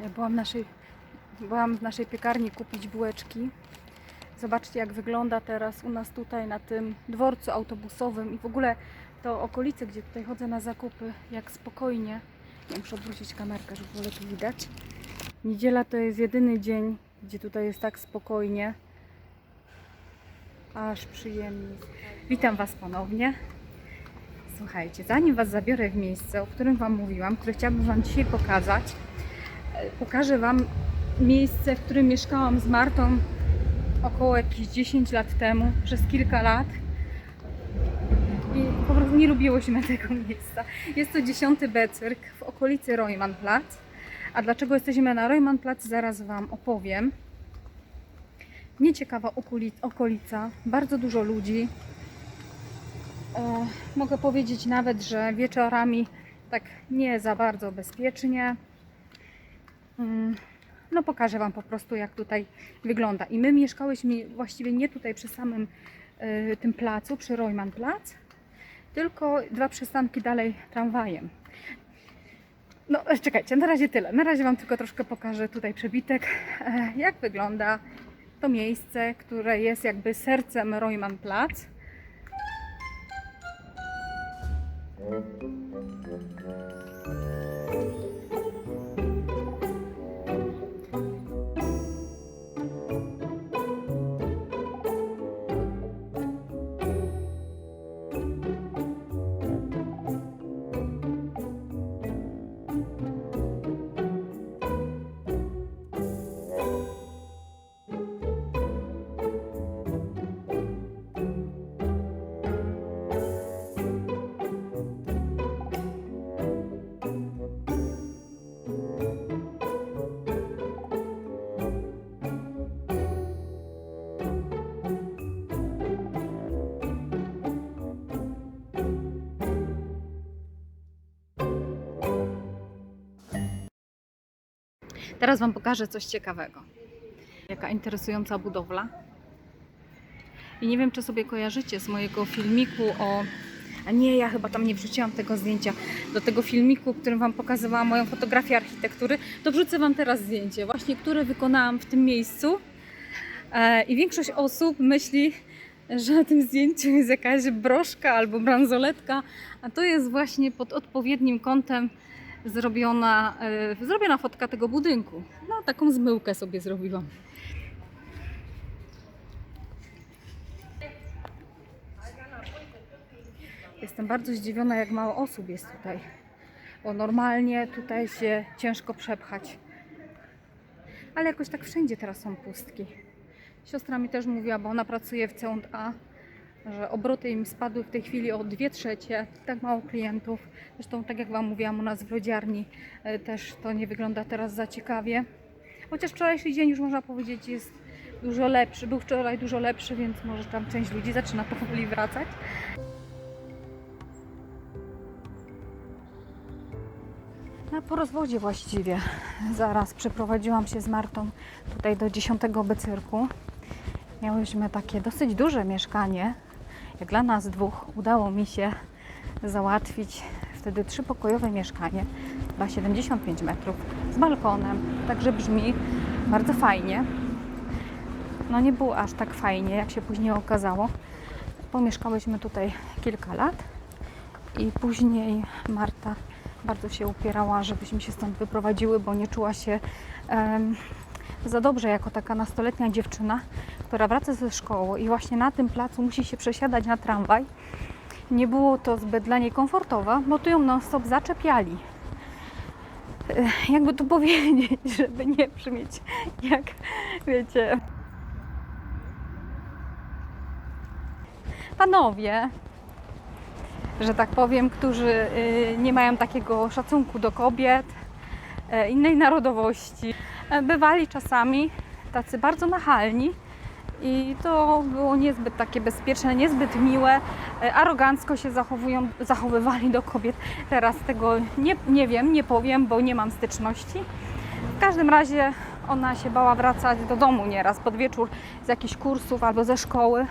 Ja byłam w naszej, byłam w naszej piekarni kupić bułeczki. Zobaczcie, jak wygląda teraz u nas tutaj na tym dworcu autobusowym i w ogóle to okolice, gdzie tutaj chodzę na zakupy, jak spokojnie. Ja muszę odwrócić kamerkę, żeby było lepiej widać. Niedziela to jest jedyny dzień, gdzie tutaj jest tak spokojnie. Aż przyjemnie. Witam Was ponownie. Słuchajcie, zanim Was zabiorę w miejsce, o którym Wam mówiłam, które chciałabym Wam dzisiaj pokazać, pokażę Wam miejsce, w którym mieszkałam z Martą około jakieś 10 lat temu, przez kilka lat. I po prostu nie lubiłyśmy tego miejsca. Jest to 10 Becyrk w okolicy Roymannplatz. A dlaczego jesteśmy na Roymannplatz, zaraz Wam opowiem. Nieciekawa okolica, bardzo dużo ludzi. E, mogę powiedzieć nawet, że wieczorami tak nie za bardzo bezpiecznie. Mm, No pokażę Wam po prostu jak tutaj wygląda. I my mieszkałyśmy właściwie nie tutaj przy samym e, tym placu, przy Roymannplatz, tylko dwa przystanki dalej tramwajem. No e, czekajcie, na razie tyle. Na razie Wam tylko troszkę pokażę tutaj przebitek, e, jak wygląda to miejsce, które jest jakby sercem Roymannplatz. Teraz Wam pokażę coś ciekawego. Jaka interesująca budowla. I nie wiem, czy sobie kojarzycie z mojego filmiku o. A nie, ja chyba tam nie wrzuciłam tego zdjęcia. Do tego filmiku, którym Wam pokazywałam moją fotografię architektury, to wrzucę Wam teraz zdjęcie, właśnie które wykonałam w tym miejscu. E, I większość osób myśli, że na tym zdjęciu jest jakaś broszka albo bransoletka, a to jest właśnie pod odpowiednim kątem zrobiona, e, zrobiona fotka tego budynku. No, taką zmyłkę sobie zrobiłam. Jestem bardzo zdziwiona, jak mało osób jest tutaj. Bo normalnie tutaj się ciężko przepchać. Ale jakoś tak wszędzie teraz są pustki. Siostra mi też mówiła, bo ona pracuje w C&A, że obroty im spadły w tej chwili o 2 trzecie, tak mało klientów. Zresztą, tak jak Wam mówiłam, u nas w lodziarni e, też to nie wygląda teraz za ciekawie. Chociaż wczorajszy dzień już można powiedzieć jest dużo lepszy, był wczoraj dużo lepszy, więc może tam część ludzi zaczyna powoli wracać. No, po rozwodzie właściwie. Zaraz przeprowadziłam się z Martą tutaj do 10 Becyrku. Miałyśmy takie dosyć duże mieszkanie. Jak dla nas dwóch udało mi się załatwić wtedy trzypokojowe mieszkanie na 75 metrów z balkonem. Także brzmi bardzo fajnie. No nie było aż tak fajnie, jak się później okazało. Pomieszkałyśmy tutaj kilka lat i później Marta bardzo się upierała, żebyśmy się stąd wyprowadziły, bo nie czuła się em, za dobrze jako taka nastoletnia dziewczyna, która wraca ze szkoły i właśnie na tym placu musi się przesiadać na tramwaj. Nie było to zbyt dla niej komfortowe, bo tu ją non-stop zaczepiali. Ech, Jakby tu powiedzieć, żeby nie brzmieć jak, wiecie... Panowie, że tak powiem, którzy y, nie mają takiego szacunku do kobiet, e, innej narodowości. E, Bywali czasami tacy bardzo nachalni i to było niezbyt takie bezpieczne, niezbyt miłe. E, Arogancko się zachowują, zachowywali do kobiet. Teraz tego nie, nie wiem, nie powiem, bo nie mam styczności. W każdym razie ona się bała wracać do domu nieraz pod wieczór z jakichś kursów albo ze szkoły.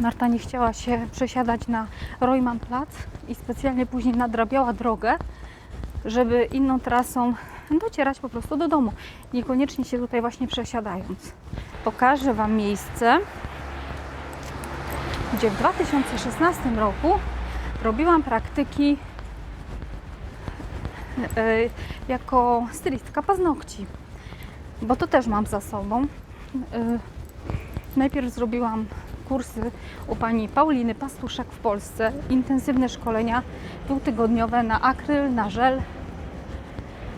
Marta nie chciała się przesiadać na Roymannplatz i specjalnie później nadrabiała drogę, żeby inną trasą docierać po prostu do domu, niekoniecznie się tutaj właśnie przesiadając. Pokażę Wam miejsce, gdzie w 2016 roku robiłam praktyki e, jako stylistka paznokci, bo to też mam za sobą. E, Najpierw zrobiłam kursy u pani Pauliny Pastuszek w Polsce, intensywne szkolenia dwutygodniowe na akryl, na żel.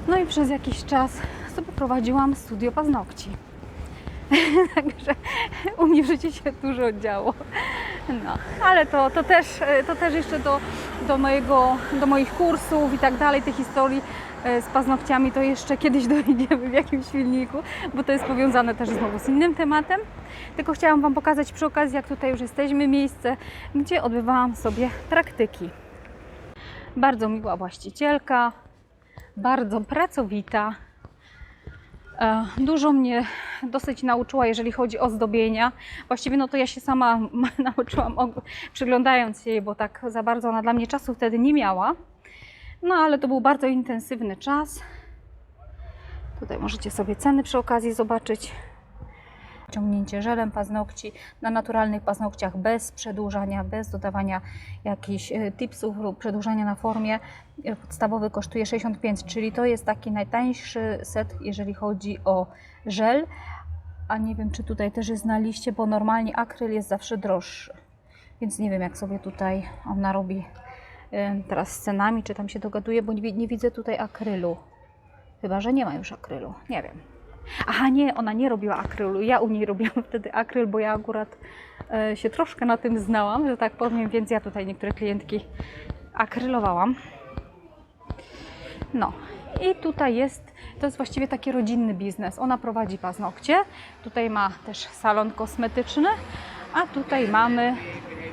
No i przez jakiś czas sobie prowadziłam studio paznokci. Także u mnie w życiu się dużo działo. No, ale to, to, też, to też jeszcze do, do, mojego, do moich kursów i tak dalej, tej historii e, z paznokciami, to jeszcze kiedyś dojdziemy w jakimś filmiku, bo to jest powiązane też znowu z innym tematem. Tylko chciałam Wam pokazać przy okazji, jak tutaj już jesteśmy, miejsce, gdzie odbywałam sobie praktyki. Bardzo miła właścicielka, bardzo pracowita. E, Dużo mnie dosyć nauczyła, jeżeli chodzi o zdobienia. Właściwie no to ja się sama nauczyłam przyglądając jej, bo tak za bardzo ona dla mnie czasu wtedy nie miała. No ale to był bardzo intensywny czas. Tutaj możecie sobie ceny przy okazji zobaczyć. Ciągnięcie żelem paznokci na naturalnych paznokciach bez przedłużania, bez dodawania jakichś e, tipsów lub przedłużania na formie. E, Podstawowy kosztuje 65, czyli to jest taki najtańszy set, jeżeli chodzi o żel. A nie wiem, czy tutaj też jest na liście, bo normalnie akryl jest zawsze droższy. Więc nie wiem, jak sobie tutaj ona robi e, teraz z cenami, czy tam się dogaduje, bo nie, nie widzę tutaj akrylu. Chyba, że nie ma już akrylu. Nie wiem. Aha, nie, ona nie robiła akrylu. Ja u niej robiłam wtedy akryl, bo ja akurat e, się troszkę na tym znałam, że tak powiem, więc ja tutaj niektóre klientki akrylowałam. No i tutaj jest, to jest właściwie taki rodzinny biznes. Ona prowadzi paznokcie, tutaj ma też salon kosmetyczny, a tutaj mamy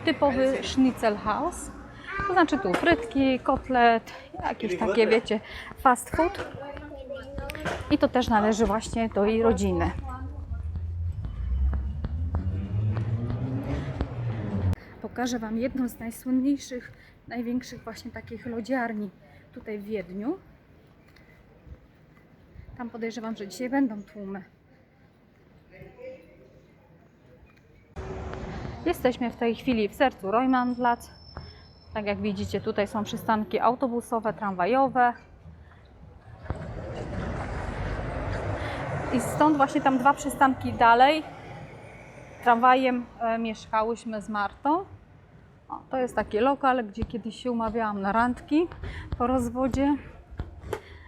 typowy schnitzel house. To znaczy tu frytki, kotlet, jakieś takie, wiecie, fast food. I to też należy właśnie do jej rodziny. Pokażę Wam jedną z najsłynniejszych, największych właśnie takich lodziarni tutaj w Wiedniu. Tam podejrzewam, że dzisiaj będą tłumy. Jesteśmy w tej chwili w sercu Roymannplatz. Tak jak widzicie, tutaj są przystanki autobusowe, tramwajowe. I stąd właśnie tam dwa przystanki dalej tramwajem e, mieszkałyśmy z Martą. O, to jest taki lokal, gdzie kiedyś się umawiałam na randki po rozwodzie.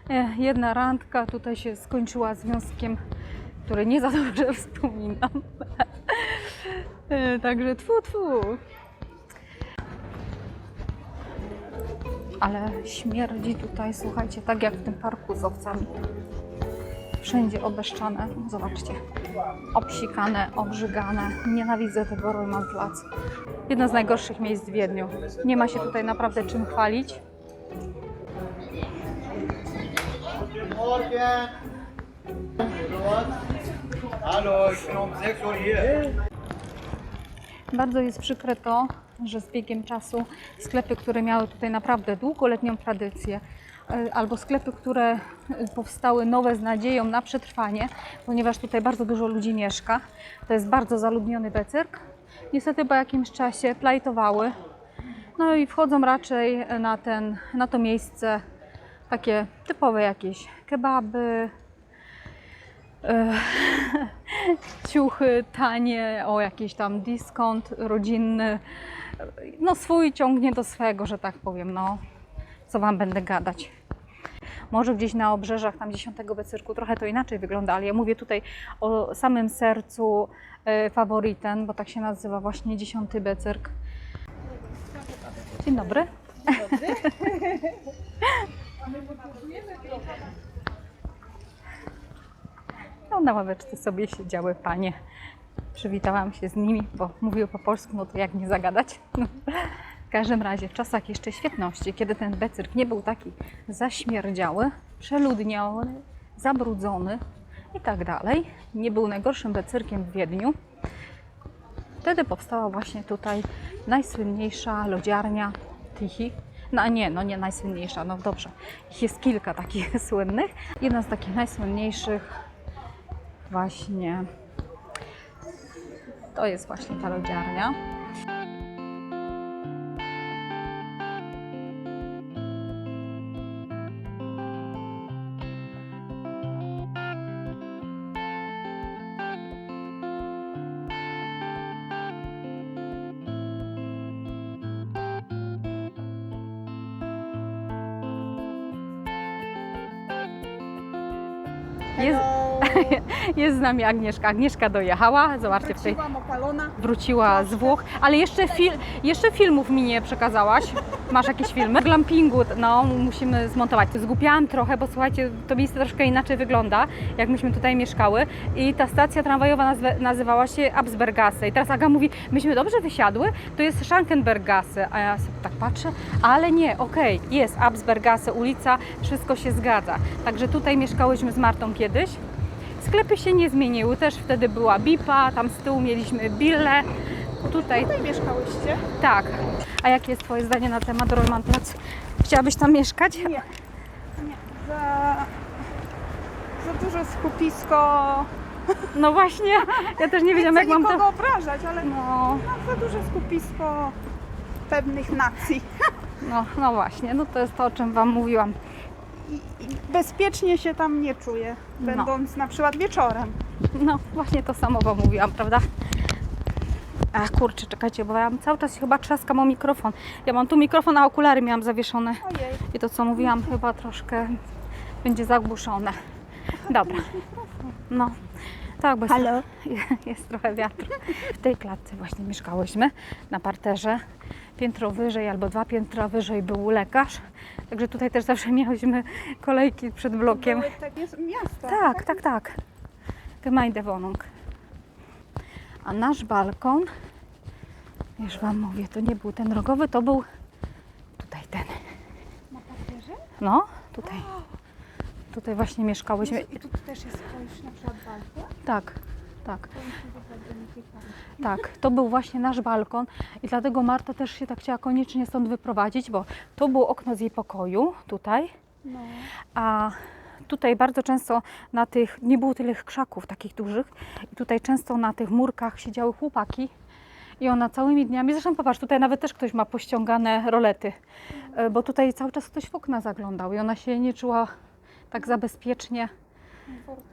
E, jedna randka tutaj się skończyła związkiem, który nie za dobrze wspominam. E, Także tfu, tfu. Ale śmierdzi tutaj, słuchajcie, tak jak w tym parku z owcami wszędzie obeszczane. Zobaczcie, obsikane, obrzygane. Nienawidzę tego Roymannplatz. Jedno z najgorszych miejsc w Wiedniu. Nie ma się tutaj naprawdę czym chwalić. Guten Morgen. Hallo, ich bin 6 Uhr hier. Bardzo jest przykre to, że z biegiem czasu sklepy, które miały tutaj naprawdę długoletnią tradycję, e, albo sklepy, które powstały nowe z nadzieją na przetrwanie, ponieważ tutaj bardzo dużo ludzi mieszka. To jest bardzo zaludniony becyrk. Niestety po jakimś czasie plajtowały. No i wchodzą raczej na, ten, na to miejsce takie typowe jakieś kebaby, ciuchy tanie, o jakiś tam dyskont rodzinny. No swój ciągnie do swego, że tak powiem, no. Co Wam będę gadać. Może gdzieś na obrzeżach tam 10 becyrku trochę to inaczej wygląda, ale ja mówię tutaj o samym sercu e, faworyten, bo tak się nazywa właśnie 10 becyrk. Dzień dobry. No, na ławeczce sobie siedziały panie. Przywitałam się z nimi, bo mówiły po polsku, no to jak nie zagadać. No. W każdym razie w czasach jeszcze świetności, kiedy ten becyrk nie był taki zaśmierdziały, przeludniony, zabrudzony i tak dalej, nie był najgorszym becyrkiem w Wiedniu, wtedy powstała właśnie tutaj najsłynniejsza lodziarnia Tichy, No nie, no nie najsłynniejsza, no dobrze. Ich jest kilka takich słynnych. Jedna z takich najsłynniejszych właśnie to jest właśnie ta lodziarnia. Z nami Agnieszka. Agnieszka dojechała, zobaczcie w tej Wróciłam opalona. wróciła z Włoch, ale jeszcze, fil, jeszcze filmów mi nie przekazałaś. Masz jakieś filmy? Glampingu, no musimy zmontować. Zgupiałam trochę, bo słuchajcie, to miejsce troszkę inaczej wygląda, jak myśmy tutaj mieszkały i ta stacja tramwajowa nazwa, nazywała się Absbergasse i teraz Aga mówi, myśmy dobrze wysiadły, to jest Schankenbergasse, a ja sobie tak patrzę, ale nie, okej, jest Absbergasse, ulica, wszystko się zgadza. Także tutaj mieszkałyśmy z Martą kiedyś. Sklepy się nie zmieniły, też wtedy była Bipa, tam z tyłu mieliśmy Bille. Tutaj Tutaj mieszkałyście? tak. A jakie jest Twoje zdanie na temat Romanplac? Chciałabyś tam mieszkać? Nie. Nie. Za, za duże skupisko. No właśnie, ja też nie wiedziałam jak mam to... obrażać, ale No, no, za duże skupisko pewnych nacji. no, no właśnie, no to jest to, o czym Wam mówiłam. Bezpiecznie się tam nie czuję, No. będąc na przykład wieczorem. No właśnie to samo Wam mówiłam, prawda? Ach kurczę, czekajcie, bo ja mam cały czas się chyba trzaskam o mikrofon. Ja mam tu mikrofon, a okulary miałam zawieszone. Ojej. I to, co mówiłam, chyba troszkę będzie zagłuszone. Dobra. No, tak, bo jest, Halo? jest trochę wiatru. W tej klatce właśnie mieszkałyśmy, na parterze. Piętro wyżej albo dwa piętra wyżej był lekarz. Także tutaj też zawsze miałyśmy kolejki przed blokiem. Były takie miasta. Tak, tak, tak. Gemeindewohnung. A nasz balkon, już Wam mówię, to nie był ten rogowy, to był tutaj ten. Na papierze? No, tutaj. Tutaj właśnie mieszkałyśmy. I tu też jest ktoś na przykład balkon? Tak, tak, tak. To był właśnie nasz balkon i dlatego Marta też się tak chciała koniecznie stąd wyprowadzić, bo to było okno z jej pokoju, tutaj. No. A tutaj bardzo często na tych, nie było tyle krzaków takich dużych, i tutaj często na tych murkach siedziały chłopaki i ona całymi dniami, zresztą popatrz, tutaj nawet też ktoś ma pościągane rolety, e, bo tutaj cały czas ktoś w okna zaglądał i ona się nie czuła tak za bezpiecznie.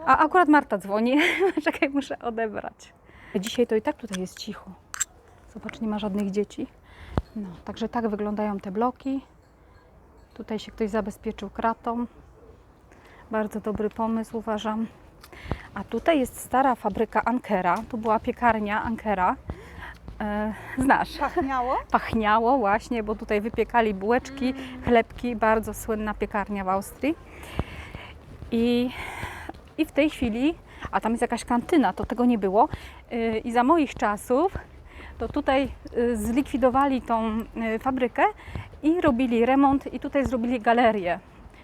A akurat Marta dzwoni, czekaj, muszę odebrać. Dzisiaj to i tak tutaj jest cicho. Zobacz, nie ma żadnych dzieci. No, także tak wyglądają te bloki. Tutaj się ktoś zabezpieczył kratą. Bardzo dobry pomysł, uważam. A tutaj jest stara fabryka Ankera. Tu była piekarnia Ankera. E, znasz? Pachniało? Pachniało właśnie, bo tutaj wypiekali bułeczki, chlebki. Bardzo słynna piekarnia w Austrii. I, I w tej chwili, a tam jest jakaś kantyna, to tego nie było. Y, I za moich czasów to tutaj y, zlikwidowali tą y, fabrykę i robili remont i tutaj zrobili galerię.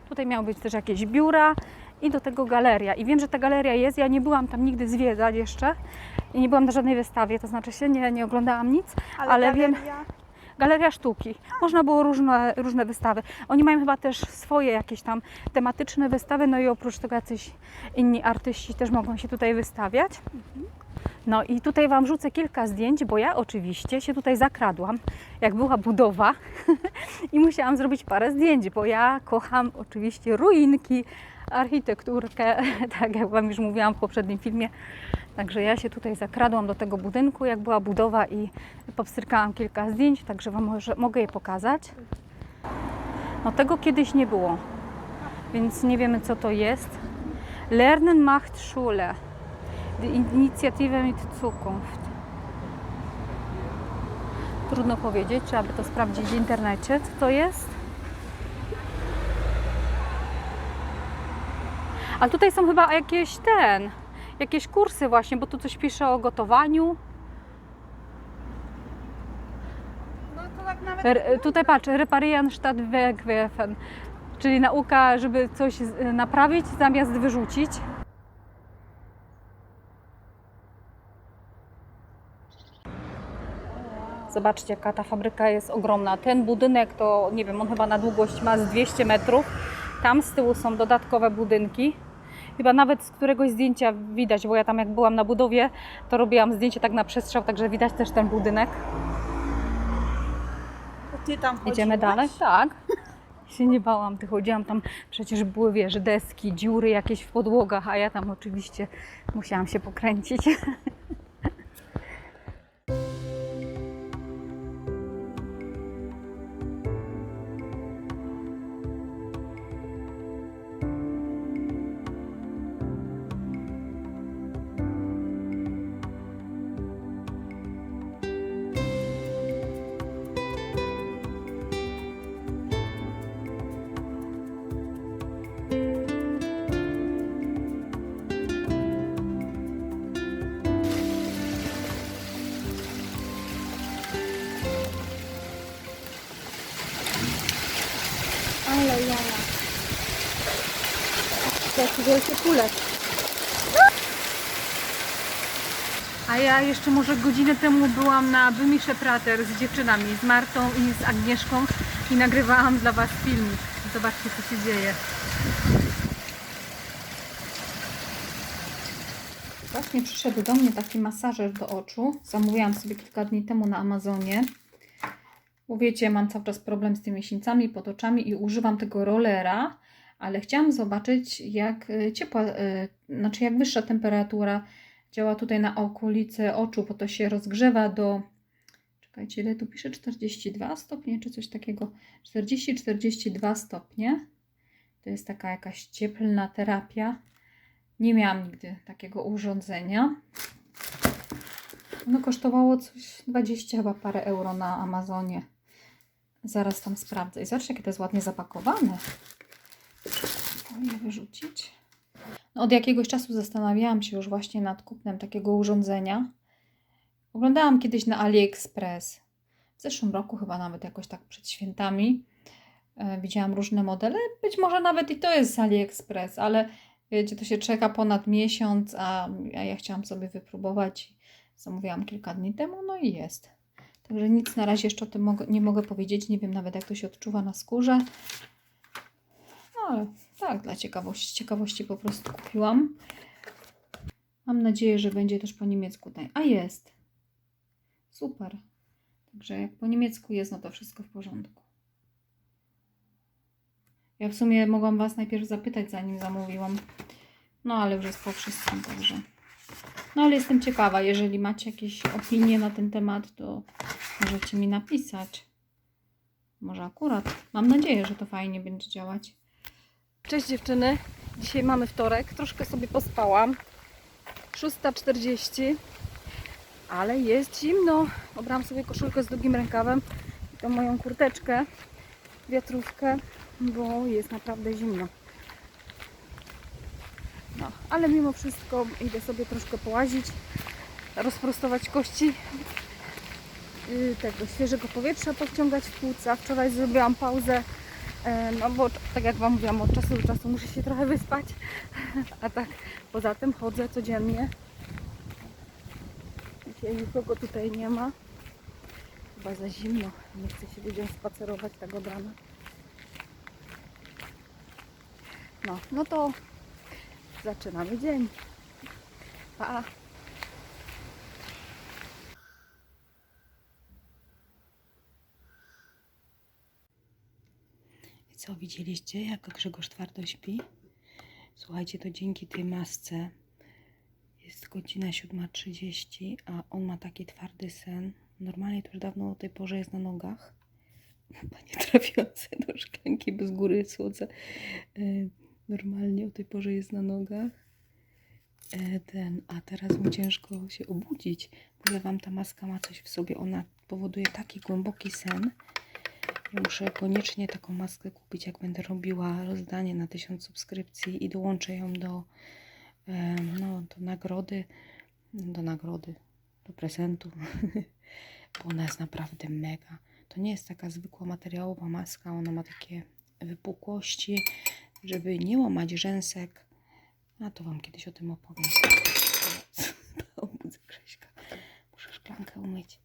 Tutaj miały być też jakieś biura i do tego galeria. I wiem, że ta galeria jest. Ja nie byłam tam nigdy zwiedzać jeszcze i nie byłam na żadnej wystawie, to znaczy się nie, nie oglądałam nic, ale, wiem, galeria- Galeria sztuki. Można było różne, różne wystawy. Oni mają chyba też swoje jakieś tam tematyczne wystawy, no i oprócz tego jacyś inni artyści też mogą się tutaj wystawiać. No i tutaj Wam rzucę kilka zdjęć, bo ja oczywiście się tutaj zakradłam, jak była budowa i musiałam zrobić parę zdjęć, bo ja kocham oczywiście ruinki, architekturkę, tak jak Wam już mówiłam w poprzednim filmie. Także ja się tutaj zakradłam do tego budynku, jak była budowa i popstrykałam kilka zdjęć, także Wam może, mogę je pokazać. No tego kiedyś nie było, więc nie wiemy co to jest. Lernen macht Schule. Die Initiative mit Zukunft. Trudno powiedzieć, trzeba by to sprawdzić w internecie, co to jest. Ale tutaj są chyba jakieś ten, jakieś kursy właśnie, bo tu coś pisze o gotowaniu. No to tak nawet R- tutaj patrz, reparieren statt wegwerfen, czyli nauka, żeby coś naprawić zamiast wyrzucić. Zobaczcie, jaka ta fabryka jest ogromna. Ten budynek to, nie wiem, on chyba na długość ma z 200 metrów. Tam z tyłu są dodatkowe budynki. Chyba nawet z któregoś zdjęcia widać, bo ja tam jak byłam na budowie, to robiłam zdjęcie tak na przestrzał, także widać też ten budynek. Ty tam Idziemy dalej? Tak. Się nie bałam, ty chodziłam tam, przecież były, wiesz, deski, dziury jakieś w podłogach, a ja tam oczywiście musiałam się pokręcić. wielki kulek. A ja jeszcze może godzinę temu byłam na Wymisze Prater z dziewczynami, z Martą i z Agnieszką i nagrywałam dla Was filmik. Zobaczcie, co się dzieje. Właśnie przyszedł do mnie taki masażer do oczu. Zamówiłam sobie kilka dni temu na Amazonie. Bo wiecie, mam cały czas problem z tymi miesięcami pod oczami i używam tego rollera, ale chciałam zobaczyć, jak y, ciepła, y, znaczy jak wyższa temperatura działa tutaj na okolice oczu, bo to się rozgrzewa do. Czekajcie, ile tu pisze? 42 stopnie, czy coś takiego? 40-42 stopnie. To jest taka jakaś cieplna terapia. Nie miałam nigdy takiego urządzenia. No kosztowało coś 20 chyba parę euro na Amazonie. Zaraz tam sprawdzę. I zobaczcie, jakie to jest ładnie zapakowane. Spróbuję wyrzucić. No, od jakiegoś czasu zastanawiałam się już właśnie nad kupnem takiego urządzenia. Oglądałam kiedyś na AliExpress. W zeszłym roku chyba nawet jakoś tak przed świętami. E, widziałam różne modele. Być może nawet i to jest z AliExpress, ale wiecie, to się czeka ponad miesiąc, a, ja chciałam sobie wypróbować. Zamówiłam kilka dni temu, no i jest. Także nic na razie jeszcze o tym nie mogę powiedzieć. Nie wiem nawet, jak to się odczuwa na skórze. No ale tak, dla ciekawości, ciekawości po prostu kupiłam. Mam nadzieję, że będzie też po niemiecku. A jest. Super. Także jak po niemiecku jest, no to wszystko w porządku. Ja w sumie mogłam Was najpierw zapytać, zanim zamówiłam. No ale już jest po wszystkim, także. No ale jestem ciekawa, jeżeli macie jakieś opinie na ten temat, to możecie mi napisać. Może akurat. Mam nadzieję, że to fajnie będzie działać. Cześć dziewczyny. Dzisiaj mamy wtorek. Troszkę sobie pospałam. 6.40. Ale jest zimno. Obrałam sobie koszulkę z długim rękawem i tą moją kurteczkę, wiatrówkę, bo jest naprawdę zimno. No, ale mimo wszystko idę sobie troszkę połazić, rozprostować kości yy, tego świeżego powietrza, powciągać w płuca. Wczoraj zrobiłam pauzę, no bo tak jak Wam mówiłam, od czasu do czasu muszę się trochę wyspać, a tak poza tym chodzę codziennie. Dzisiaj nikogo tutaj nie ma. Chyba za zimno, nie chce się ludziom spacerować tak od rana. No, no to zaczynamy dzień. Pa! Co, widzieliście, jak Grzegorz twardo śpi? Słuchajcie, to dzięki tej masce jest godzina 7.30, a on ma taki twardy sen. Normalnie to już dawno o tej porze jest na nogach. Panie trafiące do szklanki, bo z góry słodzę. E, Normalnie o tej porze jest na nogach. E, Ten, a teraz mu ciężko się obudzić. Mówię wam, ta maska ma coś w sobie. Ona powoduje taki głęboki sen. Muszę koniecznie taką maskę kupić, jak będę robiła rozdanie na 1000 subskrypcji i dołączę ją do, no, do nagrody, do nagrody, do prezentu, bo ona jest naprawdę mega. To nie jest taka zwykła materiałowa maska, ona ma takie wypukłości, żeby nie łamać rzęsek. A to Wam kiedyś o tym opowiem. Muszę szklankę umyć.